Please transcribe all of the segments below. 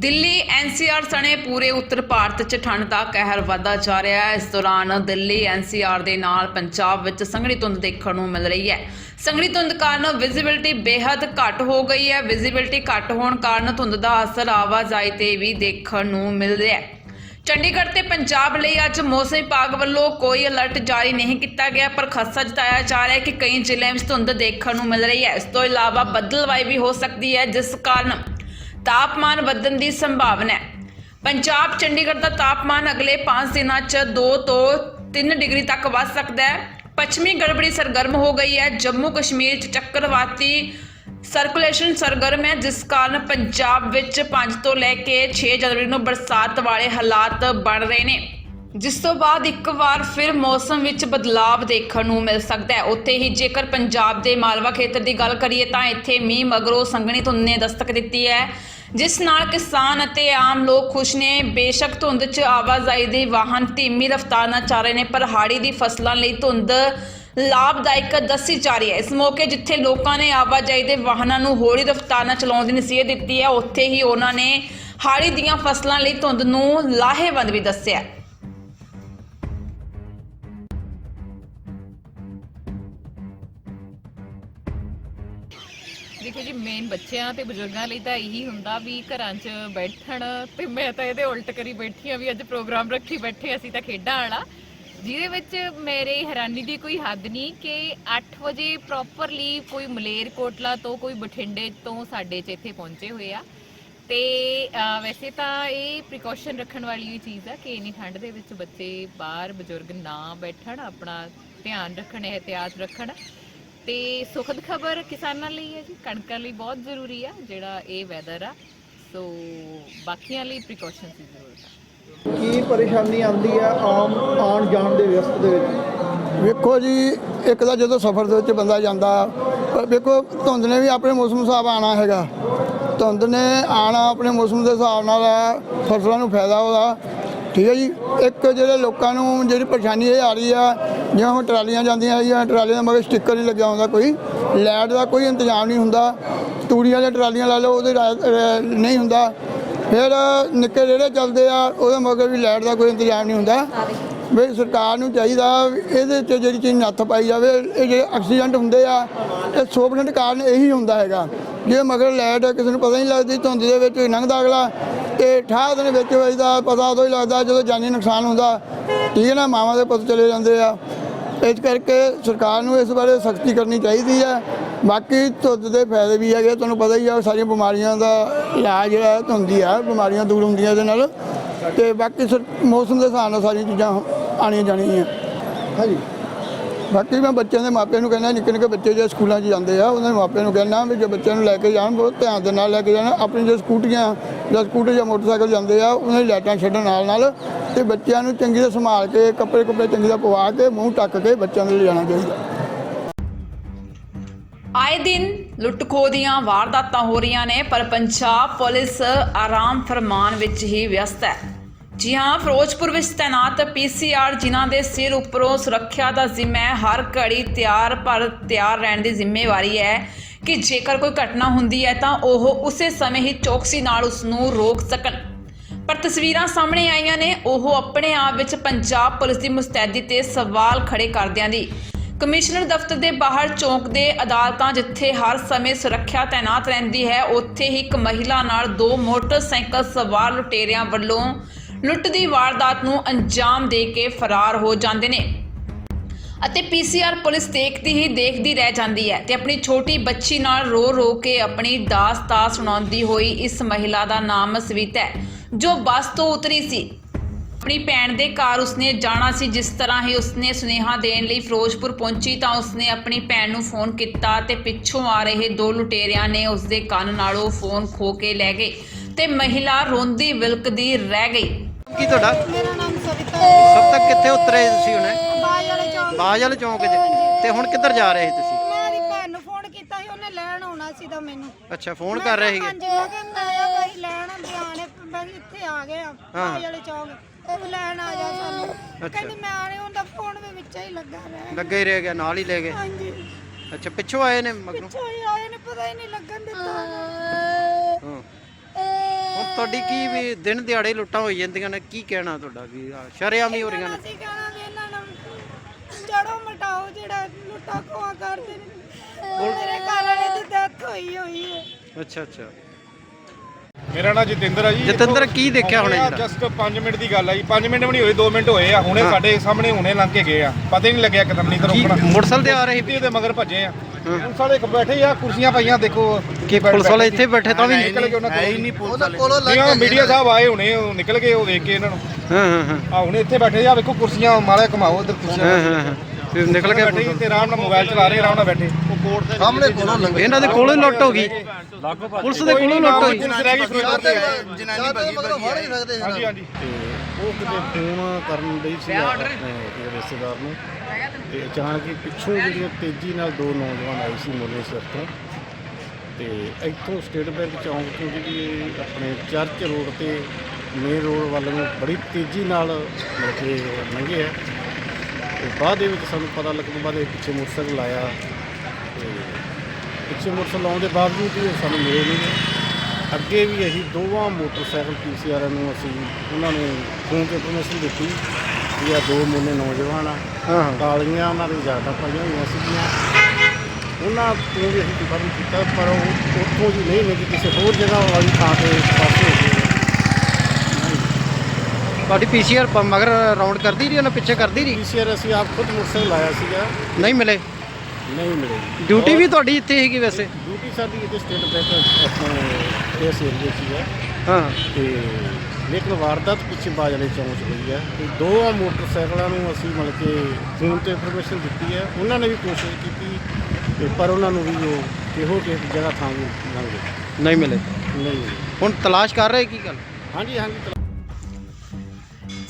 Delhi NCR ਸਣੇ ਪੂਰੇ ਉੱਤਰ ਭਾਰਤ 'ਚ ਠੰਡ ਦਾ ਕਹਿਰ ਵਧਦਾ ਜਾ ਰਿਹਾ ਹੈ। ਇਸ ਦੌਰਾਨ ਦਿੱਲੀ ਐਨਸੀਆਰ ਦੇ ਨਾਲ ਪੰਜਾਬ ਵਿੱਚ ਸੰਘਣੀ ਧੁੰਦ ਦੇਖਣ ਨੂੰ ਮਿਲ ਰਹੀ ਹੈ। ਸੰਘਣੀ ਧੁੰਦ ਕਾਰਨ ਵਿਜ਼ਿਬਿਲਟੀ ਬੇहद ਘੱਟ ਹੋ ਗਈ ਹੈ। ਵਿਜ਼ਿਬਿਲਟੀ ਘੱਟ ਹੋਣ ਕਾਰਨ ਧੁੰਦ ਦਾ ਅਸਰ ਆਵਾਜਾਈ ਤੇ ਵੀ ਦੇਖਣ ਨੂੰ ਮਿਲ ਰਿਹਾ ਹੈ। ਚੰਡੀਗੜ੍ਹ ਤੇ ਪੰਜਾਬ ਲਈ ਅੱਜ ਮੌਸਮ ਵਿਭਾਗ ਵੱਲੋਂ ਕੋਈ ਅਲਰਟ ਜਾਰੀ ਨਹੀਂ ਕੀਤਾ ਗਿਆ, ਪਰ ਖਦਸ਼ਾ ਜਤਾਇਆ ਜਾ ਰਿਹਾ ਹੈ ਕਿ ਕਈ ਜ਼ਿਲ੍ਹਿਆਂ ਵਿੱਚ ਧੁੰਦ ਦੇਖਣ ਨੂੰ ਮਿਲ ਰਹੀ ਹੈ। ਇਸ ਤੋਂ ਇਲਾਵਾ ਬੱਦਲਵਾਈ ਵੀ ਹੋ ਸਕਦੀ ਹੈ, ਜਿਸ ਕਾਰਨ ਤਾਪਮਾਨ ਵਧਣ ਦੀ ਸੰਭਾਵਨਾ ਹੈ। ਪੰਜਾਬ ਚੰਡੀਗੜ੍ਹ ਦਾ ਤਾਪਮਾਨ ਅਗਲੇ 5 ਦਿਨਾਂ 'ਚ 2 ਤੋਂ 3 ਡਿਗਰੀ ਤੱਕ ਵੱਧ ਸਕਦਾ ਹੈ। ਪੱਛਮੀ ਗੜਬੜੀ ਸਰਗਰਮ ਹੋ ਗਈ ਹੈ। ਜੰਮੂ ਕਸ਼ਮੀਰ 'ਚ ਚੱਕਰਵਾਤੀ ਸਰਕੂਲੇਸ਼ਨ ਸਰਗਰਮ ਹੈ, ਜਿਸ ਕਾਰਨ ਪੰਜਾਬ ਵਿੱਚ 5 ਤੋਂ ਲੈ ਕੇ 6 ਜਨਵਰੀ ਨੂੰ ਬਰਸਾਤ ਵਾਲੇ ਹਾਲਾਤ ਬਣ ਰਹੇ ਨੇ। ਜਿਸ ਤੋਂ ਬਾਅਦ ਇੱਕ ਵਾਰ ਫਿਰ ਮੌਸਮ ਵਿੱਚ ਬਦਲਾਵ ਦੇਖਣ ਨੂੰ ਮਿਲ ਸਕਦਾ ਹੈ। ਉੱਥੇ ਹੀ ਜੇਕਰ ਪੰਜਾਬ ਦੇ ਮਾਲਵਾ ਖੇਤਰ ਦੀ ਗੱਲ ਕਰੀਏ ਤਾਂ ਇੱਥੇ ਮੀਂਹ ਮਗਰੋਂ ਸੰਘਣੀ ਧੁੰਦ ਨੇ ਦਸਤਕ ਦਿੱਤੀ ਹੈ। ਜਿਸ ਨਾਲ ਕਿਸਾਨ ਅਤੇ ਆਮ ਲੋਕ ਖੁਸ਼ ਨੇ। ਬੇਸ਼ੱਕ ਧੁੰਦ 'ਚ ਆਵਾਜਾਈ ਦੇ ਵਾਹਨ ਧੀਮੀ ਰਫ਼ਤਾਰ ਨਾਲ ਚੱਲ ਰਹੇ ਨੇ, ਪਰ ਹਾੜੀ ਦੀ ਫਸਲਾਂ ਲਈ ਧੁੰਦ ਲਾਭਦਾਇਕ ਦੱਸੀ ਜਾ ਰਹੀ ਹੈ। ਇਸ ਮੌਕੇ ਜਿੱਥੇ ਲੋਕਾਂ ਨੇ ਆਵਾਜਾਈ ਦੇ ਵਾਹਨਾਂ ਨੂੰ ਹੌਲੀ ਰਫ਼ਤਾਰ ਨਾਲ ਚਲਾਉਣ ਦੀ ਨਸੀਹਤ ਦਿੱਤੀ ਹੈ, ਉੱਥੇ ਹੀ ਉਹਨਾਂ ਨੇ ਹਾੜੀ ਦੀਆਂ ਫਸਲਾਂ ਲਈ ਧੁੰਦ ਨੂੰ ਲਾਹੇਵੰਦ ਵੀ ਦੱਸਿਆ ਬੱਚਿਆਂ ਤੇ ਬਜ਼ੁਰਗਾਂ ਲਈ ਤਾਂ ਇਹੀ ਹੁੰਦਾ ਵੀ ਘਰਾਂ 'ਚ ਬੈਠਣ ਤੇ ਮੈਂ ਤਾਂ ਇਹਦੇ ਉਲਟ ਕਰੀ ਬੈਠੀ ਆ ਵੀ ਅੱਜ ਪ੍ਰੋਗਰਾਮ ਰੱਖੀ ਬੈਠੇ ਅਸੀਂ ਤਾਂ ਖੇਡਾਂ ਵਾਲਾ। ਜਿਹਦੇ ਵਿੱਚ ਮੇਰੇ ਹੈਰਾਨੀ ਦੀ ਕੋਈ ਹੱਦ ਨਹੀਂ ਕਿ 8 ਵਜੇ ਪ੍ਰੋਪਰਲੀ ਕੋਈ ਮਲੇਰਕੋਟਲਾ ਤੋਂ ਕੋਈ ਬਠਿੰਡੇ ਤੋਂ ਸਾਡੇ 'ਚ ਇੱਥੇ ਪਹੁੰਚੇ ਹੋਏ ਆ। ਤੇ ਵੈਸੇ ਤਾਂ ਇਹ ਪ੍ਰੀਕਾਸ਼ਨ ਰੱਖਣ ਵਾਲੀ ਚੀਜ਼ ਆ ਕਿ ਇੰਨੀ ਠੰਡ ਦੇ ਵਿੱਚ ਬੱਚੇ ਬਾਹਰ ਬਜ਼ੁਰਗ ਨਾ ਬੈਠਣ, ਆਪਣਾ ਧਿਆਨ ਰੱਖਣ, ਇਹਤਿਆਤ ਰੱਖਣ। ਤੇ ਸੁਖਦ ਖਬਰ ਕਿਸਾਨਾਂ ਲਈ ਹੈ ਜੀ ਕਣਕਾਂ ਲਈ ਬਹੁਤ ਜ਼ਰੂਰੀ ਆ ਜਿਹੜਾ ਇਹ ਵੈਦਰ ਆ। ਸੋ ਬਾਕੀਆਂ ਲਈ ਪ੍ਰੀਕਾਸ਼ਨਸ ਦੀ ਜ਼ਰੂਰਤ ਆ। ਕੀ ਪਰੇਸ਼ਾਨੀ ਆਉਂਦੀ ਹੈ ਆਮ ਆਉਣ ਜਾਣ ਦੇ ਵਿਅਸਤ ਦੇ ਵਿੱਚ? ਵੇਖੋ ਜੀ ਇੱਕ ਤਾਂ ਜਦੋਂ ਸਫ਼ਰ ਦੇ ਵਿੱਚ ਬੰਦਾ ਜਾਂਦਾ ਪਰ ਵੇਖੋ ਧੁੰਦ ਨੇ ਵੀ ਆਪਣੇ ਮੌਸਮ ਹਿਸਾਬ ਆਣਾ ਹੈਗਾ। ਧੁੰਦ ਨੇ ਆਣਾ ਆਪਣੇ ਮੌਸਮ ਦੇ ਹਿਸਾਬ ਨਾਲ ਫਸਲਾਂ ਨੂੰ ਫਾਇਦਾ ਉਹਦਾ। ਠੀਕ ਹੈ ਜੀ? ਇੱਕ ਜਿਹੜੇ ਲੋਕਾਂ ਨੂੰ ਜਿਹੜੀ ਪਰੇਸ਼ਾਨੀ ਇਹ ਆ ਰਹੀ ਆ, ਜਿਵੇਂ ਹੁਣ ਟਰਾਲੀਆਂ ਜਾਂਦੀਆਂ ਹੈਗੀਆਂ ਟਰਾਲੀਆਂ ਦੇ ਮਗਰ ਸਟicker ਨਹੀਂ ਲੱਗਿਆ ਹੁੰਦਾ ਕੋਈ, ਲਾਈਟ ਦਾ ਕੋਈ ਇੰਤਜ਼ਾਮ ਨਹੀਂ ਹੁੰਦਾ। ਤੂੜੀਆਂ ਵਾਲੀਆਂ ਟਰਾਲੀਆਂ ਲਾ ਲਓ, ਉਹਦੇ ਨਹੀਂ ਹੁੰਦਾ। ਫਿਰ ਨਿੱਕੇ ਜਿਹੜੇ ਚੱਲਦੇ ਆ, ਉਹਦੇ ਮਗਰ ਵੀ ਲਾਈਟ ਦਾ ਕੋਈ ਇੰਤਜ਼ਾਮ ਨਹੀਂ ਹੁੰਦਾ। ਵੀ ਸਰਕਾਰ ਨੂੰ ਚਾਹੀਦਾ ਇਹਦੇ 'ਚ ਜਿਹੜੀ ਚੀਜ਼ ਨੱਥ ਪਾਈ ਜਾਵੇ, ਇਹ ਜਿਹੜੇ ਐਕਸੀਡੈਂਟ ਹੁੰਦੇ ਆ, ਇਹ 100% ਕਾਰਨ ਇਹੀ ਹੁੰਦਾ ਹੈਗਾ। ਜੇ ਮਗਰ ਲਾਈਟ ਕਿਸੇ ਨੂੰ ਪਤਾ ਨਹੀਂ ਲੱਗਦੀ, ਧੁੰਦ ਦੇ ਵਿੱਚ ਲੰਘਦਾ ਅਗਲਾ ਤੇ ਠਾਹ ਦਿਨ ਵਿੱਚ ਵੱਜਦਾ ਪਤਾ ਉਦੋਂ ਹੀ ਲੱਗਦਾ ਜਦੋਂ ਜਾਨੀ ਨੁਕਸਾਨ ਹੁੰਦਾ, ਠੀਕ ਹੈ ਨਾ, ਮਾਵਾਂ ਦੇ ਪੁੱਤ ਚਲੇ ਜਾਂਦੇ ਆ। ਇਸ ਕਰਕੇ ਸਰਕਾਰ ਨੂੰ ਇਸ ਬਾਰੇ ਸਖਤੀ ਕਰਨੀ ਚਾਹੀਦੀ ਹੈ। ਬਾਕੀ ਧੁੱਧ ਦੇ ਫਾਇਦੇ ਵੀ ਹੈਗੇ, ਤੁਹਾਨੂੰ ਪਤਾ ਹੀ ਆ, ਸਾਰੀਆਂ ਬਿਮਾਰੀਆਂ ਦਾ ਇਲਾਜ ਜਿਹੜਾ ਹੈ, ਧੁੰਦੀ ਆ, ਬਿਮਾਰੀਆਂ ਦੂਰ ਹੁੰਦੀਆਂ ਇਹਦੇ ਨਾਲ। ਤੇ ਬਾਕੀ ਸਰ- ਮੌਸਮ ਦੇ ਹਿਸਾਬ ਨਾਲ ਸਾਰੀਆਂ ਚੀਜ਼ਾਂ ਆਣੀਆਂ ਜਾਣੀਆਂ। ਹਾਂਜੀ। ਬਾਕੀ ਮੈਂ ਬੱਚਿਆਂ ਦੇ ਮਾਪਿਆਂ ਨੂੰ ਕਹਿੰਦਾ, ਨਿੱਕੇ ਨਿੱਕੇ ਬੱਚੇ ਜੇ ਸਕੂਲਾਂ 'ਚ ਜਾਂਦੇ ਆ, ਉਹਨਾਂ ਦੇ ਮਾਪਿਆਂ ਨੂੰ ਕਹਿੰਦਾ ਵੀ ਜੇ ਬੱਚਿਆਂ ਨੂੰ ਲੈ ਕੇ ਜਾਣ, ਬਹੁਤ ਧਿਆਨ ਦੇ ਨਾਲ ਲੈ ਕੇ ਜਾਣ, ਆਪਣੀ ਜੋ ਸਕੂਟੀਆਂ, ਜਾਂ ਸਕੂਟਰ ਜਾਂ ਮੋਟਰਸਾਈਕਲ ਜਾਂਦੇ ਆ, ਉਹਨਾਂ ਦੀ ਲਾਈਟਾਂ ਛੱਡਣ ਨਾਲ ਨਾਲ ਤੇ ਬੱਚਿਆਂ ਨੂੰ ਚੰਗੀ ਤਰ੍ਹਾਂ ਸੰਭਾਲ ਕੇ, ਕੱਪੜੇ ਕੁੱਪੜੇ ਚੰਗੀ ਤਰ੍ਹਾਂ ਪਵਾ ਕੇ, ਮੂੰਹ ਟੱਕ ਕੇ ਬੱਚਿਆਂ ਨੂੰ ਲਿਜਾਣਾ ਚਾਹੀਦਾ। ਆਏ ਦਿਨ ਲੁੱਟ-ਖੋਹ ਦੀਆਂ ਵਾਰਦਾਤਾਂ ਹੋ ਰਹੀਆਂ ਨੇ, ਪਰ ਪੰਜਾਬ ਪੁਲਿਸ ਆਰਾਮ ਫਰਮਾਨ ਵਿੱਚ ਹੀ ਵਿਅਸਤ ਹੈ। ਜੀ ਹਾਂ, ਫਿਰੋਜ਼ਪੁਰ ਵਿੱਚ ਤੈਨਾਤ ਪੀਸੀਆਰ ਜਿਨ੍ਹਾਂ ਦੇ ਸਿਰ ਉੱਪਰੋਂ ਸੁਰੱਖਿਆ ਦਾ ਜ਼ਿੰਮਾ ਹੈ। ਹਰ ਘੜੀ ਤਿਆਰ ਪਰ ਤਿਆਰ ਰਹਿਣ ਦੀ ਜ਼ਿੰਮੇਵਾਰੀ ਹੈ ਕਿ ਜੇਕਰ ਕੋਈ ਘਟਨਾ ਹੁੰਦੀ ਹੈ ਤਾਂ ਉਹ ਉਸੇ ਸਮੇਂ ਹੀ ਚੌਕਸੀ ਨਾਲ ਉਸ ਨੂੰ ਰੋਕ ਸਕਣ। ਪਰ ਤਸਵੀਰਾਂ ਸਾਹਮਣੇ ਆਈਆਂ ਨੇ, ਉਹ ਆਪਣੇ ਆਪ ਵਿੱਚ ਪੰਜਾਬ ਪੁਲਿਸ ਦੀ ਮੁਸਤੈਦੀ ਤੇ ਸਵਾਲ ਖੜੇ ਕਰਦਿਆਂ ਦੀ। ਕਮਿਸ਼ਨਰ ਦਫ਼ਤਰ ਦੇ ਬਾਹਰ ਚੌਂਕ ਦੇ ਅਦਾਲਤਾਂ ਜਿੱਥੇ ਹਰ ਸਮੇਂ ਸੁਰੱਖਿਆ ਤਾਇਨਾਤ ਰਹਿੰਦੀ ਹੈ, ਉੱਥੇ ਹੀ ਇੱਕ ਮਹਿਲਾ ਨਾਲ ਦੋ ਮੋਟਰਸਾਈਕਲ ਸਵਾਰ ਲੁਟੇਰਿਆਂ ਵੱਲੋਂ ਲੁੱਟ ਦੀ ਵਾਰਦਾਤ ਨੂੰ ਅੰਜਾਮ ਦੇ ਕੇ ਫਰਾਰ ਹੋ ਜਾਂਦੇ ਨੇ। ਅਤੇ ਪੀਸੀਆਰ ਪੁਲਿਸ ਦੇਖਦੀ ਹੀ ਦੇਖਦੀ ਰਹਿ ਜਾਂਦੀ ਹੈ ਤੇ ਆਪਣੀ ਛੋਟੀ ਬੱਚੀ ਨਾਲ ਰੋ ਰੋ ਕੇ ਆਪਣੀ ਦਾਸਤਾਨ ਸੁਣਾਉਂਦੀ ਹੋਈ ਇਸ ਮਹਿਲਾ ਦਾ ਨਾਮ ਸਵਿਤਾ ਹੈ, ਜੋ ਬੱਸ ਤੋਂ ਉਤਰੀ ਸੀ। ਆਪਣੀ ਭੈਣ ਦੇ ਘਰ ਉਸਨੇ ਜਾਣਾ ਸੀ, ਜਿਸ ਤਰ੍ਹਾਂ ਹੀ ਉਸਨੇ ਸੁਨੇਹਾ ਦੇਣ ਲਈ ਫਿਰੋਜ਼ਪੁਰ ਪਹੁੰਚੀ ਤਾਂ ਉਸਨੇ ਆਪਣੀ ਭੈਣ ਨੂੰ ਫੋਨ ਕੀਤਾ ਤੇ ਪਿੱਛੋਂ ਆ ਰਹੇ ਦੋ ਲੁਟੇਰਿਆਂ ਨੇ ਉਸਦੇ ਕੰਨ ਨਾਲੋਂ ਫੋਨ ਖੋ ਕੇ ਲੈ ਗਏ ਤੇ ਮਹਿਲਾ ਰੋਂਦੀ ਵਿਲਕਦੀ ਰਹਿ ਗਈ। ਕੀ ਤੁਹਾਡਾ? ਮੇਰਾ ਨਾਮ ਸਵਿਤਾ ਸਭ ਤੱਕ ਕਿੱਥੇ ਉਤਰੇ ਤੁਸੀਂ ਹੁਣੇ? ਬਾਜ ਵਾਲੇ ਚੌਂਕ। ਬਾਜ ਵਾਲੇ ਚੌਂਕ 'ਚ ਤੇ ਹੁਣ ਕਿੱਧਰ ਜਾ ਰਹੇ ਸੀ ਤੁਸੀਂ? ਮੈਂ ਭੈਣ ਨੂੰ ਫੋਨ ਕੀਤਾ ਸੀ ਉਹਨੇ ਲੈਣ ਲੈਣ ਆਉਣਾ ਸੀ ਤਾਂ ਮੈਨੂੰ। ਅੱਛਾ ਫੋਨ ਕਰ ਰਹੇ ਸੀਗੇ? ਹਾਂਜੀ ਮੈਂ ਕਿਹਾ ਮੈਂ ਆਇਆ ਭਾਈ ਲੈਣ ਬਿਆਨੇ ਮੈਂ ਕਿਹਾ ਇੱਥੇ ਆ ਗਏ ਆ ਭਾਈ ਵਾਲੇ ਚੌਕ। ਉਹ ਲੈਣ ਆ ਜਾ ਸਾਨੂੰ। ਕਹਿੰਦੀ ਮੈਂ ਆਣੇ ਹੁੰਦਾ ਫੋਨ ਵੀ ਵਿੱਚ ਹੀ ਲੱਗਾ ਰਿਹਾ ਲੱਗਾ ਹੀ ਰਹਿ ਗਿਆ ਨਾਲ ਹੀ ਲੈ ਗਏ? ਹਾਂਜੀ। ਅੱਛਾ ਪਿੱਛੋਂ ਆਏ ਨੇ ਮਗਰੋਂ? ਪਿੱਛੋਂ ਹੀ ਆਏ ਨੇ ਪਤਾ ਹੀ ਨਹੀਂ ਲੱਗਣ ਦਿੱਤਾ। ਹਾਂ। ਤੁਹਾਡੀ ਕੀ ਵੀ ਦਿਨ ਦਿਹਾੜੇ ਲੁੱਟਾਂ ਹੋਈ ਜਾਂਦੀਆਂ ਨੇ? ਕੀ ਕਹਿਣਾ ਤੁਹਾਡਾ ਵੀ? ਸ਼ਰੇਆਮ ਹੀ ਹੋ ਰਹੀਆਂ ਨੇ। ਅਸੀਂ ਕਹਿਣਾ ਵੀ ਇਹਨਾਂ ਨੂੰ ਜੜੋਂ ਮਟਾਓ ਜਿਹੜਾ ਲੁੱਟਾ ਖੋਆ ਕਰਦੇ ਨੇ। ਮੇਰੇ ਘਰ ਵਾਲੇ ਦੀ ਡੈਥ ਹੋਈ ਹੋਈ ਹੈ। ਅੱਛਾ ਅੱਛਾ। ਮੇਰਾ ਨਾਮ ਜਤਿੰਦਰ ਆ ਜੀ। ਜਤਿੰਦਰ ਕੀ ਦੇਖਿਆ ਹੁਣੇ ਜਿਹੜਾ ਜਸਟ 5 ਮਿੰਟ ਦੀ ਗੱਲ ਆ ਜੀ। 5 ਮਿੰਟ ਵੀ ਨਹੀਂ ਹੋਏ 2 ਮਿੰਟ ਹੋਏ ਆ। ਹੁਣੇ ਸਾਡੇ ਸਾਹਮਣੇ ਹੁਣੇ ਲੰਘ ਕੇ ਗਏ ਆ। ਪਤਾ ਹੀ ਨਹੀਂ ਲੱਗਿਆ ਕਿਦਾਂ ਨਹੀਂ ਕੀ ਰੋਕਣਾ। ਮੋਟਰਸਾਈਕਲ ਤੇ ਆ ਰਹੇ ਸਿੱਧੀ ਉਹਦੇ ਮਗਰ ਭੱਜੇ ਆ। ਹੁਣ ਸਾਡੇ ਇੱਕ ਬੈਠੇ ਆ ਕੁਰਸੀਆਂ ਪਈਆਂ ਦੇਖੋ ਕਿ ਪੁਲਿਸ ਵਾਲੇ ਇੱਥੇ ਬੈਠੇ ਤਾਂ ਵੀ ਨਹੀਂ ਨਿਕਲ ਗਏ ਉਹਨਾਂ ਕੋਲ। ਨਹੀਂ ਪੁਲਿਸ ਵਾਲੇ ਮੀਡੀਆ ਸਾਹਿਬ ਆਏ ਹੁਣੇ ਉਹ ਨਿਕਲ ਗਏ ਉਹ ਵੇਖ ਕੇ ਇਹਨਾਂ ਨੂੰ। ਹਾਂ ਹਾਂ ਹਾਂ। ਆ ਹੁਣੇ ਇੱਥੇ ਬੈਠੇ ਆ ਵੇਖੋ ਕੁਰਸੀਆਂ ਮਾਲੇ ਘਮਾਓ ਇੱਧਰ ਕੁਰਸੀਆਂ ਹਾਂ ਹਾਂ ਫਿਰ ਨਿਕਲ ਕੇ ਬੈਠੇ ਤੇ ਆਰਾਮ ਨਾਲ ਮੋਬਾਈਲ ਚਲਾ ਰਹੇ ਆਰਾਮ ਨਾਲ ਬੈਠੇ। ਸਾਹਮਣੇ ਕੋਲੋਂ ਲੰਘੇ ਇਹਨਾਂ ਦੇ ਕੋਲੋਂ ਹੀ ਲੁੱਟ ਹੋ ਗਈ। ਪੁਲਿਸ ਦੇ ਕੋਲੋਂ ਲੁੱਟ ਹੋਈ। ਪੁਲਿਸ ਰਹਿ ਗਈ ਫਿਰੋਜ਼ਪੁਰ ਤੇ ਜਨਾਨੀ ਭੱਜੀ ਭੱਜੀ ਹਾਂਜੀ ਹਾਂਜੀ। ਉਹ ਕਿਤੇ ਫੋਨ ਕਰਨ ਲਈ ਸੀ ਆਪਣੇ ਇੱਕ ਰਿਸ਼ਤੇਦਾਰ ਨੂੰ। ਤੇ ਅਚਾਨਕ ਹੀ ਪਿੱਛੋਂ ਜਿਹੜੀਆਂ ਤੇਜ਼ੀ ਨਾਲ ਦੋ ਨੌਜਵਾਨ ਆਏ ਸੀ ਮੁੱਲੇ ਸਿਰ ਤੋਂ। ਤੇ ਇੱਥੋਂ ਸਟੇਟ ਬੈਂਕ ਚੌਂਕ ਤੋਂ ਜਿਹੜੀ ਆਪਣੇ ਚਰਚ ਰੋਡ ਤੇ ਮੇਨ ਰੋਡ ਵੱਲ ਨੂੰ ਬੜੀ ਤੇਜ਼ੀ ਨਾਲ ਮਤਲਬ ਕਿ ਲੰਘੇ ਆ। ਤੇ ਬਾਅਦ ਦੇ ਵਿੱਚ ਸਾਨੂੰ ਪਤਾ ਲੱਗਣ ਤੋਂ ਬਾਅਦ ਇਹ ਪਿੱਛੇ ਮੋਟਰਸਾਈਕਲ ਆਇਆ ਤੇ ਪਿੱਛੇ ਮੋਟਰਸਾਈਕਲ ਆਉਣ ਦੇ ਬਾਵਜੂਦ ਵੀ ਉਹ ਸਾਨੂੰ ਮਿਲੇ ਨਹੀਂ। ਅੱਗੇ ਵੀ ਅਸੀਂ ਦੋਵਾਂ ਮੋਟਰਸਾਈਕਲ ਪੀਸੀਆਰ ਨੂੰ ਅਸੀਂ ਉਹਨਾਂ ਨੂੰ ਫੋਨ ਤੇ ਇਨਫੋਰਮੇਸ਼ਨ ਦਿੱਤੀ ਵੀ ਆ ਦੋ ਮੁੰਡੇ ਨੌਜਵਾਨ ਆ। ਕਾਲੀਆਂ ਉਹਨਾਂ ਦੀ ਜਾਟਾਂ ਪਾਈਆਂ ਹੋਈਆਂ ਸੀਗੀਆਂ। ਉਹਨਾਂ ਤੋਂ ਵੀ ਅਸੀਂ ਕਨਫਰਮ ਕੀਤਾ ਪਰ ਉਹ ਉੱਥੋਂ ਜੀ ਨਹੀਂ ਮਿਲੀ ਕਿਸੇ ਹੋਰ ਜਗ੍ਹਾ ਵਾਲੀ ਥਾਂ ਤੇ ਪਾਸੇ ਹੋ ਗਏ। ਤੁਹਾਡੀ ਪੀਸੀਆਰ ਮਗਰ ਰਾਉਂਡ ਕਰਦੀ ਰਹੀ ਉਹਨਾਂ ਪਿੱਛੇ ਕਰਦੀ ਰਹੀ? ਪੀਸੀਆਰ ਅਸੀਂ ਆਪ ਖੁਦ ਮੋਟਰਸਾਈਕਲ ਲਾਇਆ ਸੀਗਾ। ਨਹੀਂ ਮਿਲੇ? ਨਹੀਂ ਮਿਲੇ ਡਿਊਟੀ ਵੀ ਤੁਹਾਡੀ ਇੱਥੇ ਸੀਗੀ ਵੈਸੇ? ਡਿਊਟੀ ਸਾਡੀ ਇੱਥੇ ਸਟੇਟ ਬੈਂਕ ਆਪਣੇ ਇਸ ਏਰੀਏ 'ਚ ਹੀ ਹੈ ਹਾਂ। ਤੇ ਲੇਕਿਨ ਵਾਰਦਾਤ ਪਿੱਛੇ ਬਾਜਲੇ ਚੌਂਚ ਹੋਈ ਹੈ ਤੇ ਦੋ ਮੋਟਰਸਾਈਕਲਾਂ ਨੂੰ ਅਸੀਂ ਮਤਲਬ ਕਿ ਫੋਨ ਤੇ ਇਨਫੋਰਮੇਸ਼ਨ ਦਿੱਤੀ ਹੈ ਉਹਨਾਂ ਨੇ ਵੀ ਕੋਸ਼ਿਸ਼ ਕੀਤੀ ਤੇ ਪਰ ਉਹਨਾਂ ਨੂੰ ਵੀ ਉਹ ਕਿਹੋ ਕਿ ਜਗ੍ਹਾ ਥਾਂ ਲੰਘ ਗਏ ਨਹੀਂ ਮਿਲੇ। ਨਹੀਂ ਹੁਣ ਤਲਾਸ਼ ਕਰ ਰਹੇ ਕੀ ਗੱਲ? ਹਾਂਜੀ ਹਾਂਜੀ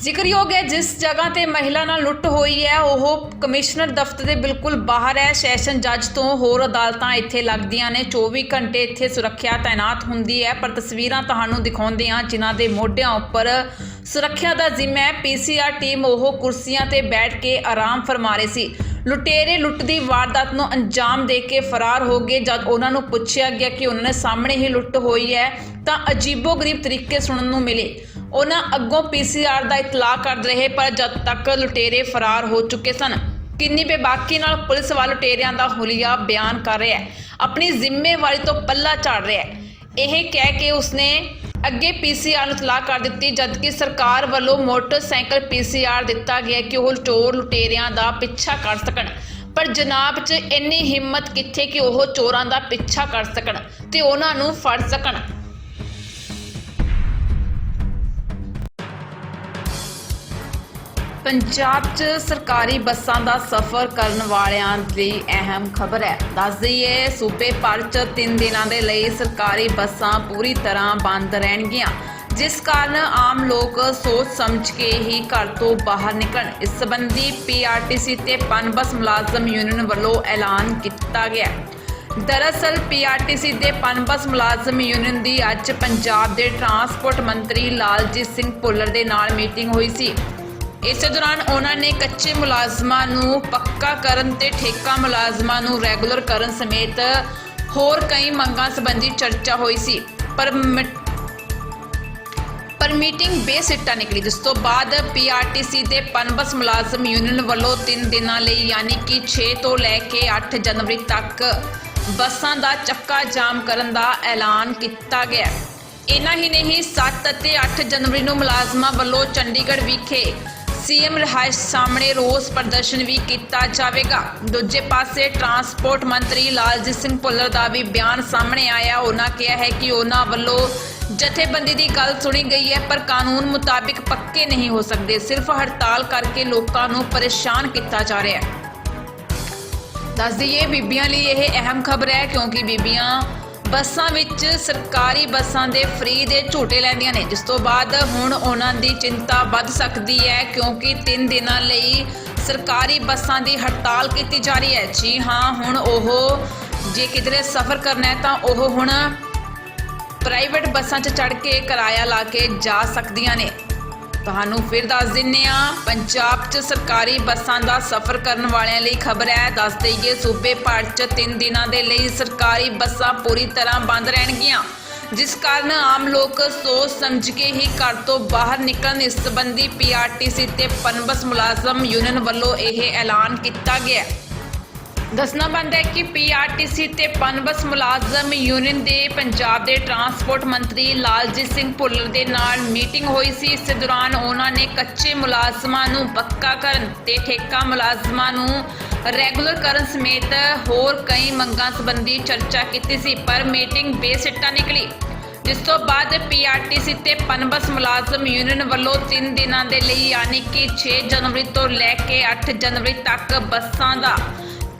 ਜ਼ਿਕਰਯੋਗ ਹੈ, ਜਿਸ ਜਗ੍ਹਾ ਤੇ ਮਹਿਲਾ ਨਾਲ ਲੁੱਟ ਹੋਈ ਹੈ, ਉਹ ਕਮਿਸ਼ਨਰ ਦਫ਼ਤਰ ਦੇ ਬਿਲਕੁਲ ਬਾਹਰ ਹੈ। ਸੈਸ਼ਨ ਜੱਜ ਤੋਂ ਹੋਰ ਅਦਾਲਤਾਂ ਇੱਥੇ ਲੱਗਦੀਆਂ ਨੇ। 24 ਘੰਟੇ ਇੱਥੇ ਸੁਰੱਖਿਆ ਤਾਇਨਾਤ ਹੁੰਦੀ ਹੈ, ਪਰ ਤਸਵੀਰਾਂ ਤੁਹਾਨੂੰ ਦਿਖਾਉਂਦੇ ਹਾਂ ਜਿਨ੍ਹਾਂ ਦੇ ਮੋਢਿਆਂ ਉੱਪਰ ਸੁਰੱਖਿਆ ਦਾ ਜ਼ਿੰਮਾ ਹੈ। ਪੀਸੀਆਰ ਟੀਮ ਉਹ ਕੁਰਸੀਆਂ ਤੇ ਬੈਠ ਕੇ ਆਰਾਮ ਫਰਮਾ ਰਹੇ ਸੀ। ਲੁਟੇਰੇ ਲੁੱਟ ਦੀ ਵਾਰਦਾਤ ਨੂੰ ਅੰਜਾਮ ਦੇ ਕੇ ਫਰਾਰ ਹੋ ਗਏ। ਜਦ ਉਹਨਾਂ ਨੂੰ ਪੁੱਛਿਆ ਗਿਆ ਕਿ ਉਹਨਾਂ ਨੇ ਸਾਹਮਣੇ ਹੀ ਲੁੱਟ ਹੋਈ ਹੈ, ਤਾਂ ਅਜੀਬੋ-ਗਰੀਬ ਤਰੀਕੇ ਸੁਣਨ ਨੂੰ ਮਿਲੇ। ਉਹਨਾਂ ਅੱਗੋਂ ਪੀਸੀਆਰ ਦਾ ਇਤਲਾਹ ਕਰ ਰਹੇ ਪਰ ਜਦ ਤੱਕ ਲੁਟੇਰੇ ਫਰਾਰ ਹੋ ਚੁੱਕੇ ਸਨ, ਕਿੰਨੀ ਬੇਬਾਕੀ ਨਾਲ ਪੁਲਿਸ ਵਾਲ ਲੁਟੇਰਿਆਂ ਦਾ ਹੁਲੀਆ ਬਿਆਨ ਕਰ ਰਿਹਾ ਹੈ, ਆਪਣੀ ਜ਼ਿੰਮੇਵਾਰੀ ਤੋਂ ਪੱਲਾ ਝਾੜ ਰਿਹਾ ਹੈ। ਇਹ ਕਹਿ ਕੇ ਉਸਨੇ ਅੱਗੇ ਪੀਸੀਆਰ ਨੂੰ ਇਤਲਾਹ ਕਰ ਦਿੱਤੀ, ਜਦਕਿ ਸਰਕਾਰ ਵੱਲੋਂ ਮੋਟਰਸਾਈਕਲ ਪੀਸੀਆਰ ਦਿੱਤਾ ਗਿਆ ਕਿ ਉਹ ਚੋਰ ਲੁਟੇਰਿਆਂ ਦਾ ਪਿੱਛਾ ਕਰ ਸਕਣ। ਪਰ ਜਨਾਬ 'ਚ ਇੰਨੀ ਹਿੰਮਤ ਕਿੱਥੇ ਕਿ ਉਹ ਚੋਰਾਂ ਦਾ ਪਿੱਛਾ ਕਰ ਸਕਣ ਤੇ ਉਹਨਾਂ ਨੂੰ ਫੜ ਸਕਣ। ਪੰਜਾਬ 'ਚ ਸਰਕਾਰੀ ਬੱਸਾਂ ਦਾ ਸਫ਼ਰ ਕਰਨ ਵਾਲਿਆਂ ਲਈ ਅਹਿਮ ਖਬਰ ਹੈ। ਦੱਸ ਦਈਏ, ਸੂਬੇ ਭਰ 'ਚ 3 ਦਿਨਾਂ ਦੇ ਲਈ ਸਰਕਾਰੀ ਬੱਸਾਂ ਪੂਰੀ ਤਰ੍ਹਾਂ ਬੰਦ ਰਹਿਣਗੀਆਂ, ਜਿਸ ਕਾਰਨ ਆਮ ਲੋਕ ਸੋਚ ਸਮਝ ਕੇ ਹੀ ਘਰ ਤੋਂ ਬਾਹਰ ਨਿਕਲਣ। ਇਸ ਸੰਬੰਧੀ ਪੀਆਰਟੀਸੀ ਤੇ ਪਨਬਸ ਮੁਲਾਜ਼ਮ ਯੂਨੀਅਨ ਵੱਲੋਂ ਐਲਾਨ ਕੀਤਾ ਗਿਆ। ਹੈ। ਦਰਅਸਲ ਪੀਆਰਟੀਸੀ ਦੇ ਪਨਬਸ ਮੁਲਾਜ਼ਮ ਯੂਨੀਅਨ ਦੀ ਅੱਜ ਪੰਜਾਬ ਦੇ ਟਰਾਂਸਪੋਰਟ ਮੰਤਰੀ ਲਾਲਜੀਤ ਸਿੰਘ ਭੁੱਲਰ ਦੇ ਨਾਲ ਮੀਟਿੰਗ ਹੋਈ ਸੀ। ਇਸੇ ਦੌਰਾਨ ਉਹਨਾਂ ਨੇ ਕੱਚੇ ਮੁਲਾਜ਼ਮਾਂ ਨੂੰ ਪੱਕਾ ਕਰਨ ਤੇ ਠੇਕਾ ਮੁਲਾਜ਼ਮਾਂ ਨੂੰ ਰੈਗੂਲਰ ਕਰਨ ਸਮੇਤ ਹੋਰ ਕਈ ਮੰਗਾਂ ਸੰਬੰਧੀ ਚਰਚਾ ਹੋਈ ਸੀ ਪਰ ਪਰ ਮੀਟਿੰਗ ਬੇਸਿੱਟਾ ਨਿਕਲੀ ਜਿਸ ਤੋਂ ਬਾਅਦ ਪੀਆਰਟੀਸੀ ਦੇ ਪਨਬਸ ਮੁਲਾਜ਼ਮ ਯੂਨੀਅਨ ਵੱਲੋਂ 3 ਦਿਨਾਂ ਲਈ ਯਾਨੀ ਕਿ 6 ਤੋਂ ਲੈ ਕੇ 8 ਜਨਵਰੀ ਤੱਕ ਬੱਸਾਂ ਦਾ ਚੱਕਾ ਜਾਮ ਕਰਨ ਦਾ ਐਲਾਨ ਕੀਤਾ ਗਿਆ ਹੈ। ਇਨਾ ਹੀ ਨਹੀਂ 7 ਅਤੇ 8 ਜਨਵਰੀ ਨੂੰ ਮੁਲਾਜ਼ਮਾਂ ਵੱਲੋਂ ਚੰਡੀਗੜ੍ਹ ਵਿਖੇ ਸੀਐਮ ਰਿਹਾਇਸ਼ ਸਾਹਮਣੇ ਰੋਸ ਪ੍ਰਦਰਸ਼ਨ ਵੀ ਕੀਤਾ ਜਾਵੇਗਾ। ਦੂਜੇ ਪਾਸੇ ਟਰਾਂਸਪੋਰਟ ਮੰਤਰੀ ਲਾਲਜੀਤ ਸਿੰਘ ਭੁੱਲਰ ਦਾ ਵੀ ਬਿਆਨ ਸਾਹਮਣੇ ਆਇਆ। ਉਹਨਾਂ ਕਿਹਾ ਹੈ ਕਿ ਉਹਨਾਂ ਵੱਲੋਂ ਜਥੇਬੰਦੀ ਦੀ ਗੱਲ ਸੁਣੀ ਗਈ ਹੈ, ਪਰ ਕਾਨੂੰਨ ਮੁਤਾਬਿਕ ਪੱਕੇ ਨਹੀਂ ਹੋ ਸਕਦੇ। ਸਿਰਫ ਹੜਤਾਲ ਕਰਕੇ ਲੋਕਾਂ ਨੂੰ ਪਰੇਸ਼ਾਨ ਕੀਤਾ ਜਾ ਰਿਹਾ ਹੈ। ਦੱਸ ਦਈਏ, ਬੀਬੀਆਂ ਲਈ ਇਹ ਅਹਿਮ ਖਬਰ ਹੈ ਕਿਉਂਕਿ ਬੀਬੀਆਂ ਬੱਸਾਂ ਵਿੱਚ ਸਰਕਾਰੀ ਬੱਸਾਂ ਦੇ ਫ੍ਰੀ ਦੇ ਝੂਟੇ ਲੈਂਦੀਆਂ ਨੇ। ਜਿਸ ਤੋਂ ਬਾਅਦ ਹੁਣ ਉਹਨਾਂ ਦੀ ਚਿੰਤਾ ਵੱਧ ਸਕਦੀ ਹੈ ਕਿਉਂਕਿ 3 ਦਿਨਾਂ ਲਈ ਸਰਕਾਰੀ ਬੱਸਾਂ ਦੀ ਹੜਤਾਲ ਕੀਤੀ ਜਾ ਰਹੀ ਹੈ। ਜੀ ਹਾਂ, ਹੁਣ ਉਹ ਜੇ ਕਿਧਰੇ ਸਫ਼ਰ ਕਰਨਾ ਹੈ ਤਾਂ ਉਹ ਹੁਣ ਪ੍ਰਾਈਵੇਟ ਬੱਸਾਂ 'ਚ ਚੜ੍ਹ ਕੇ ਕਿਰਾਇਆ ਲਾ ਕੇ ਜਾ ਸਕਦੀਆਂ ਨੇ। ਤੁਹਾਨੂੰ ਫਿਰ ਦੱਸ ਦਿੰਨੇ ਆ ਪੰਜਾਬ 'ਚ ਸਰਕਾਰੀ ਬੱਸਾਂ ਦਾ ਸਫ਼ਰ ਕਰਨ ਵਾਲਿਆਂ ਲਈ ਖਬਰ ਹੈ। ਦੱਸ ਦੇਈਏ, ਸੂਬੇ ਭਰ 'ਚ 3 ਦਿਨਾਂ ਦੇ ਲਈ ਸਰਕਾਰੀ ਬੱਸਾਂ ਪੂਰੀ ਤਰ੍ਹਾਂ ਬੰਦ ਰਹਿਣਗੀਆਂ। ਜਿਸ ਕਾਰਨ ਆਮ ਲੋਕ ਸੋਚ ਸਮਝ ਕੇ ਹੀ ਘਰ ਤੋਂ ਬਾਹਰ ਨਿਕਲਣ ਇਸ ਸੰਬੰਧੀ ਪੀਆਰਟੀਸੀ ਤੇ ਪਨਬਸ ਮੁਲਾਜ਼ਮ ਯੂਨੀਅਨ ਵੱਲੋਂ ਇਹ ਐਲਾਨ ਕੀਤਾ ਗਿਆ। ਦੱਸਣਾ ਬੰਦ ਹੈ ਕਿ ਪੀਆਰਟੀਸੀ ਤੇ ਪਨਬਸ ਮੁਲਾਜ਼ਮ ਯੂਨੀਅਨ ਦੇ ਪੰਜਾਬ ਦੇ ਟਰਾਂਸਪੋਰਟ ਮੰਤਰੀ ਲਾਲਜੀਤ ਸਿੰਘ ਭੁੱਲਰ ਦੇ ਨਾਲ ਮੀਟਿੰਗ ਹੋਈ ਸੀ। ਇਸ ਦੌਰਾਨ ਉਹਨਾਂ ਨੇ ਕੱਚੇ ਮੁਲਾਜ਼ਮਾਂ ਨੂੰ ਪੱਕਾ ਕਰਨ ਤੇ ਠੇਕਾ ਮੁਲਾਜ਼ਮਾਂ ਨੂੰ ਰੈਗੂਲਰ ਕਰਨ ਸਮੇਤ ਹੋਰ ਕਈ ਮੰਗਾਂ ਸੰਬੰਧੀ ਚਰਚਾ ਕੀਤੀ ਸੀ, ਪਰ ਮੀਟਿੰਗ ਬੇਸਿੱਟਾ ਨਿਕਲੀ। ਜਿਸ ਤੋਂ ਬਾਅਦ ਪੀਆਰਟੀਸੀ ਤੇ ਪਨਬਸ ਮੁਲਾਜ਼ਮ ਯੂਨੀਅਨ ਵੱਲੋਂ 3 ਦਿਨਾਂ ਦੇ ਲਈ ਯਾਨੀ ਕਿ 6 ਜਨਵਰੀ ਤੋਂ ਲੈ ਕੇ 8 ਜਨਵਰੀ ਤੱਕ ਬੱਸਾਂ ਦਾ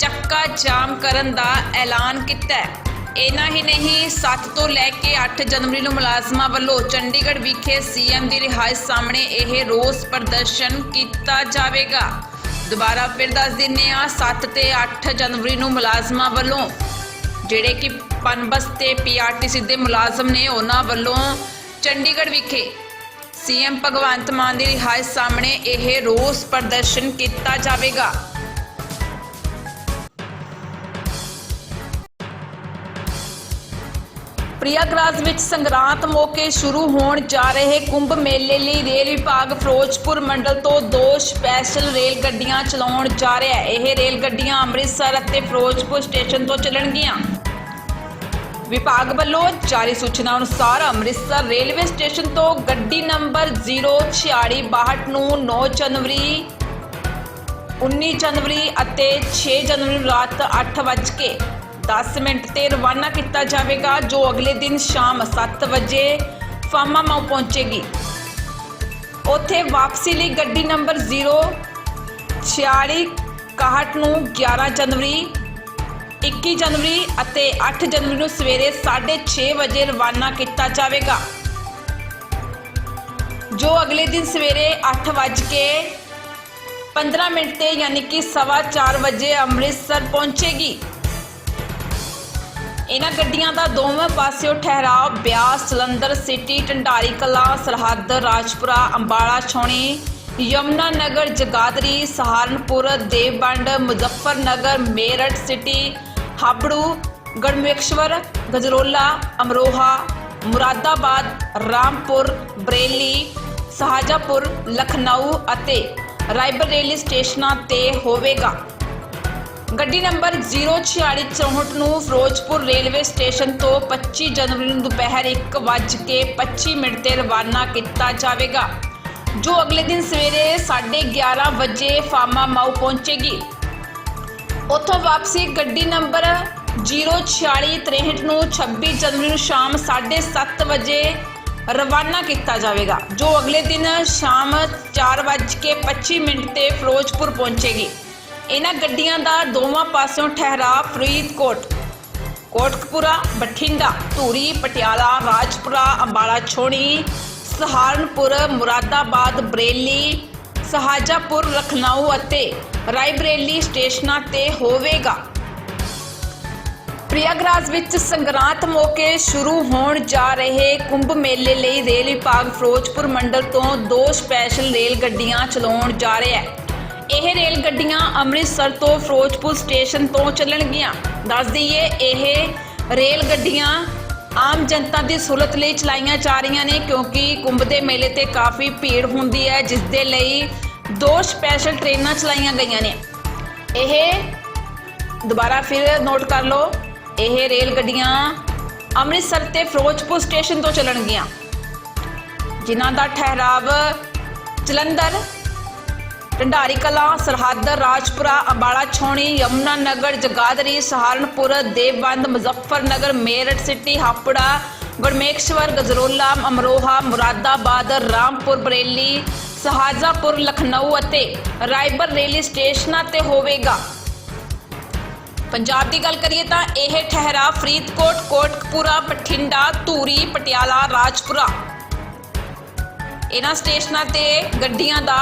ਚੱਕਾ ਜਾਮ ਕਰਨ ਦਾ ਐਲਾਨ ਕੀਤਾ ਹੈ। ਇਨਾ ਹੀ ਨਹੀਂ 7 ਤੋਂ ਲੈ ਕੇ 8 ਜਨਵਰੀ ਨੂੰ ਮੁਲਾਜ਼ਮਾਂ ਵੱਲੋਂ ਚੰਡੀਗੜ੍ਹ ਵਿਖੇ ਸੀਐਮ ਦੀ ਰਿਹਾਇਸ਼ ਸਾਹਮਣੇ ਇਹ ਰੋਸ ਪ੍ਰਦਰਸ਼ਨ ਕੀਤਾ ਜਾਵੇਗਾ। ਦੁਬਾਰਾ ਫਿਰ ਦੱਸ ਦਿੰਨੇ ਆ 7 ਤੇ 8 ਜਨਵਰੀ ਨੂੰ ਮੁਲਾਜ਼ਮਾਂ ਵੱਲੋਂ ਜਿਹੜੇ ਕਿ ਪਨਬਸ ਤੇ ਪੀਆਰਟੀਸੀ ਦੇ ਮੁਲਾਜ਼ਮ ਨੇ, ਉਹਨਾਂ ਵੱਲੋਂ ਚੰਡੀਗੜ੍ਹ ਵਿਖੇ ਸੀਐਮ ਭਗਵੰਤ ਮਾਨ ਦੀ ਰਿਹਾਇਸ਼ ਸਾਹਮਣੇ ਇਹ ਰੋਸ ਪ੍ਰਦਰਸ਼ਨ ਕੀਤਾ ਜਾਵੇਗਾ। ਪ੍ਰਿਆਗਰਾਜ ਵਿੱਚ ਸੰਗਰਾਂਦ ਮੌਕੇ ਸ਼ੁਰੂ ਹੋਣ ਜਾ ਰਹੇ ਕੁੰਭ ਮੇਲੇ ਲਈ ਰੇਲ ਵਿਭਾਗ ਫਿਰੋਜ਼ਪੁਰ ਮੰਡਲ ਤੋਂ ਦੋ ਸਪੈਸ਼ਲ ਰੇਲ ਗੱਡੀਆਂ ਚਲਾਉਣ ਜਾ ਰਿਹਾ ਹੈ। ਇਹ ਰੇਲ ਗੱਡੀਆਂ ਅੰਮ੍ਰਿਤਸਰ ਅਤੇ ਫਿਰੋਜ਼ਪੁਰ ਸਟੇਸ਼ਨ ਤੋਂ ਚੱਲਣਗੀਆਂ। ਵਿਭਾਗ ਵੱਲੋਂ ਜਾਰੀ ਸੂਚਨਾ ਅਨੁਸਾਰ ਅੰਮ੍ਰਿਤਸਰ ਰੇਲਵੇ ਸਟੇਸ਼ਨ ਤੋਂ ਗੱਡੀ ਨੰਬਰ 04662 ਨੂੰ 9 ਜਨਵਰੀ 19 ਜਨਵਰੀ ਅਤੇ 6 ਜਨਵਰੀ ਨੂੰ ਰਾਤ 8 ਵਜੇ 10 ਮਿੰਟ ਤੇ ਰਵਾਨਾ ਕੀਤਾ ਜਾਵੇਗਾ, ਜੋ ਅਗਲੇ ਦਿਨ ਸ਼ਾਮ 7 ਵਜੇ ਫਾਮਾ ਮਾਉ ਪਹੁੰਚੇਗੀ। ਉੱਥੇ ਵਾਪਸੀ ਲਈ ਗੱਡੀ ਨੰਬਰ 0 46 61 ਨੂੰ 11 ਜਨਵਰੀ 21 ਜਨਵਰੀ ਅਤੇ 8 ਜਨਵਰੀ ਨੂੰ ਸਵੇਰੇ 6:30 ਵਜੇ ਰਵਾਨਾ ਕੀਤਾ ਜਾਵੇਗਾ। ਜੋ ਅਗਲੇ ਦਿਨ ਸਵੇਰੇ 8 ਵਜੇ 15 ਮਿੰਟ ਤੇ ਯਾਨੀ ਕਿ ਸਵਾ 4 ਵਜੇ ਅੰਮ੍ਰਿਤਸਰ ਪਹੁੰਚੇਗੀ। ਇਹਨਾਂ ਗੱਡੀਆਂ ਦਾ ਦੋਵੇਂ ਪਾਸਿਓਂ ਠਹਿਰਾਅ ਬਿਆਸ, ਜਲੰਧਰ ਸਿਟੀ, ਢੰਡਾਰੀ ਕਲਾ, ਸਰਹੱਦ, ਰਾਜਪੁਰਾ, ਅੰਬਾਲਾ, ਛਾਉਣੀ, ਯਮਨਾ ਨਗਰ, ਜਗਾਦਰੀ, ਸਹਾਰਨਪੁਰ, ਦੇਵਬੰਡ, ਮੁਜ਼ੱਫਰਨਗਰ, ਮੇਰਠ ਸਿਟੀ, ਹਾਬੜੂ ਗੜਮੇਸ਼ਵਰ ਗਜਰੋਲਾ, ਅਮਰੋਹਾ, ਮੁਰਾਦਾਬਾਦ, ਰਾਮਪੁਰ, ਬਰੇਲੀ ਸ਼ਹਾਜਾਪੁਰ ਲਖਨਊ ਅਤੇ ਰਾਇਬਰੇਲੀ ਸਟੇਸ਼ਨਾਂ ਤੇ ਹੋਵੇਗਾ। ਗੱਡੀ ਨੰਬਰ 04664 ਨੂੰ ਫਿਰੋਜ਼ਪੁਰ ਰੇਲਵੇ ਸਟੇਸ਼ਨ ਤੋਂ 25 ਜਨਵਰੀ ਨੂੰ ਦੁਪਹਿਰ 1:25 ਮਿੰਟ ਤੇ ਰਵਾਨਾ ਕੀਤਾ ਜਾਵੇਗਾ, ਜੋ ਅਗਲੇ ਦਿਨ ਸਵੇਰੇ 11:30 ਵਜੇ ਫਾਮਾ ਮਾਊ ਪਹੁੰਚੇਗੀ। ਉੱਥੋਂ ਵਾਪਸੀ ਗੱਡੀ ਨੰਬਰ 04663 ਨੂੰ 26 ਜਨਵਰੀ ਨੂੰ ਸ਼ਾਮ 7:30 ਵਜੇ ਰਵਾਨਾ ਕੀਤਾ ਜਾਵੇਗਾ, ਜੋ ਅਗਲੇ ਦਿਨ ਸ਼ਾਮ 4:25 ਮਿੰਟ ਤੇ ਫਿਰੋਜ਼ਪੁਰ ਪਹੁੰਚੇਗੀ। ਇਹਨਾਂ ਗੱਡੀਆਂ ਦਾ ਦੋਵਾਂ ਪਾਸਿਓਂ ਠਹਿਰਾਅ ਫਰੀਦਕੋਟ, ਕੋਟਕਪੂਰਾ, ਬਠਿੰਡਾ, ਧੂਰੀ, ਪਟਿਆਲਾ, ਰਾਜਪੁਰਾ, ਅੰਬਾਲਾ, ਛੋਣੀ, ਸਹਾਰਨਪੁਰ, ਮੁਰਾਦਾਬਾਦ, ਬਰੇਲੀ ਸਹਾਜਾਪੁਰ ਲਖਨਊ ਅਤੇ ਰਾਇਬਰੇਲੀ ਸਟੇਸ਼ਨਾਂ ਤੇ ਹੋਵੇਗਾ। ਪ੍ਰਿਆਗਰਾਜ ਵਿੱਚ ਸੰਗਰਾਂਦ ਮੌਕੇ ਸ਼ੁਰੂ ਹੋਣ ਜਾ ਰਹੇ ਕੁੰਭ ਮੇਲੇ ਲਈ ਰੇਲ ਵਿਭਾਗ ਫਿਰੋਜ਼ਪੁਰ ਮੰਡਲ ਤੋਂ ਦੋ ਸਪੈਸ਼ਲ ਰੇਲ ਗੱਡੀਆਂ ਚਲਾਉਣ ਜਾ ਰਿਹਾ ਹੈ। ਇਹ ਰੇਲ ਗੱਡੀਆਂ ਅੰਮ੍ਰਿਤਸਰ ਤੋਂ ਫਿਰੋਜ਼ਪੁਰ ਸਟੇਸ਼ਨ ਤੋਂ ਚੱਲਣਗੀਆਂ। ਦੱਸ ਦਈਏ, ਇਹ ਰੇਲ ਗੱਡੀਆਂ ਆਮ ਜਨਤਾ ਦੀ ਸਹੂਲਤ ਲਈ ਚਲਾਈਆਂ ਜਾ ਰਹੀਆਂ ਨੇ ਕਿਉਂਕਿ ਕੁੰਭ ਦੇ ਮੇਲੇ ਤੇ ਕਾਫੀ ਭੀੜ ਹੁੰਦੀ ਹੈ, ਜਿਸ ਦੇ ਲਈ ਦੋ ਸਪੈਸ਼ਲ ਟ੍ਰੇਨਾਂ ਚਲਾਈਆਂ ਗਈਆਂ ਨੇ। ਇਹ ਦੁਬਾਰਾ ਫਿਰ ਨੋਟ ਕਰ ਲਓ, ਇਹ ਰੇਲ ਗੱਡੀਆਂ ਅੰਮ੍ਰਿਤਸਰ ਤੇ ਫਿਰੋਜ਼ਪੁਰ ਸਟੇਸ਼ਨ ਤੋਂ ਚੱਲਣਗੀਆਂ। ਜਿਨ੍ਹਾਂ ਦਾ ਠਹਿਰਾਵ ਜਲੰਧਰ ਢੰਡਾਰੀ ਕਲਾ, ਸਰਹੱਦ, ਰਾਜਪੁਰਾ, ਅੰਬਾਲਾ ਛਾਉਣੀ ਯਮੁਨਾ ਨਗਰ, ਜਗਾਦਰੀ, ਸਹਾਰਨਪੁਰ, ਦੇਵਬੰਦ, ਮੁਜ਼ੱਫਰਨਗਰ, ਮੇਰਠ ਸਿਟੀ, ਹਾਪੜਾ ਗੜਮੇਸ਼ਵਰ ਗਜਰੋਲਾ, ਅਮਰੋਹਾ, ਮੁਰਾਦਾਬਾਦ, ਰਾਮਪੁਰ, ਬਰੇਲੀ, ਸਹਾਜਾਪੁਰ, ਲਖਨਊ ਅਤੇ ਰਾਇਬਰ ਰੇਲੀ ਸਟੇਸ਼ਨਾਂ ਤੇ ਹੋਵੇਗਾ। ਪੰਜਾਬ ਦੀ ਗੱਲ ਕਰੀਏ ਤਾਂ ਇਹ ਠਹਿਰਾ ਫਰੀਦਕੋਟ, ਕੋਟਕਪੂਰਾ, ਬਠਿੰਡਾ, ਧੂਰੀ, ਪਟਿਆਲਾ, ਰਾਜਪੁਰਾ। ਇਹਨਾਂ ਸਟੇਸ਼ਨਾਂ ਤੇ ਗੱਡੀਆਂ ਦਾ